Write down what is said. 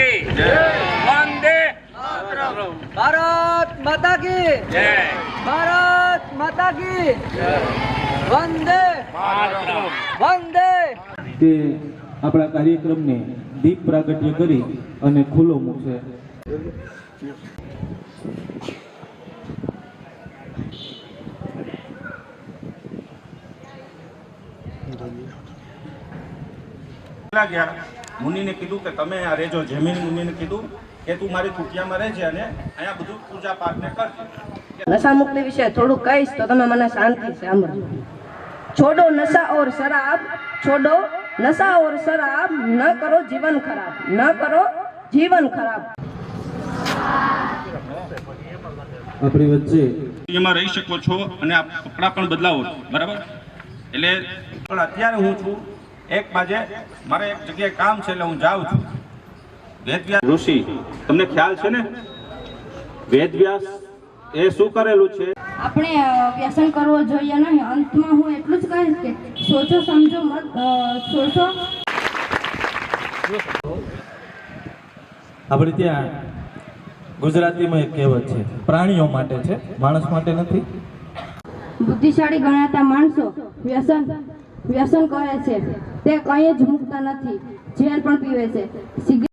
કી. વંદે ભારત માતા કી. ભારત માતા કી. વંદે વંદે. તે આપણા કાર્યક્રમને દીપ પ્રાગટ્ય કરી અને ખુલ્લો મૂકશે. ગયા. મુનિને કીધું કે તમે આ રહેજો જેમીન મુનિને કીધું કે તું મારી કુટિયામાં રહેજે અને અહીંયા બધું પૂજા પાઠને કરજે. નશા મુક્તિ વિશે થોડું કહીશ તો તમે મને શાંતિ સાંભળજો. છોડો નશા ઓર શરાબ છોડો નશા ઓર શરાબ ન કરો જીવન ખરાબ ન કરો જીવન ખરાબ. આપણી વચ્ચે એમાં રહી શકો છો અને આપ કપડાં પણ બદલાવો છો. બરાબર? એટલે પણ અત્યારે હું છું એક બાજે મારે એક જગ્યાએ કામ છે એટલે હું જાઉં છું. વેદવ્યાસ ઋષિ તમને ખ્યાલ છે ને? વેદવ્યાસ એ શું કરેલું છે? આપણે વ્યસન કરવો જોઈએ નહીં. અંતમાં હું એટલું જ કહીશ કે સોચો સમજો મત સોચો આપણે ત્યાં ગુજરાતીમાં એક કહેવત છે પ્રાણીઓ માટે છે માણસ માટે નથી. બુદ્ધિશાળી ગણાતા માણસો વ્યસન વ્યસન કરે છે. તે કંઈ જ મૂકતા નથી. ઝેર પણ પીવે છે.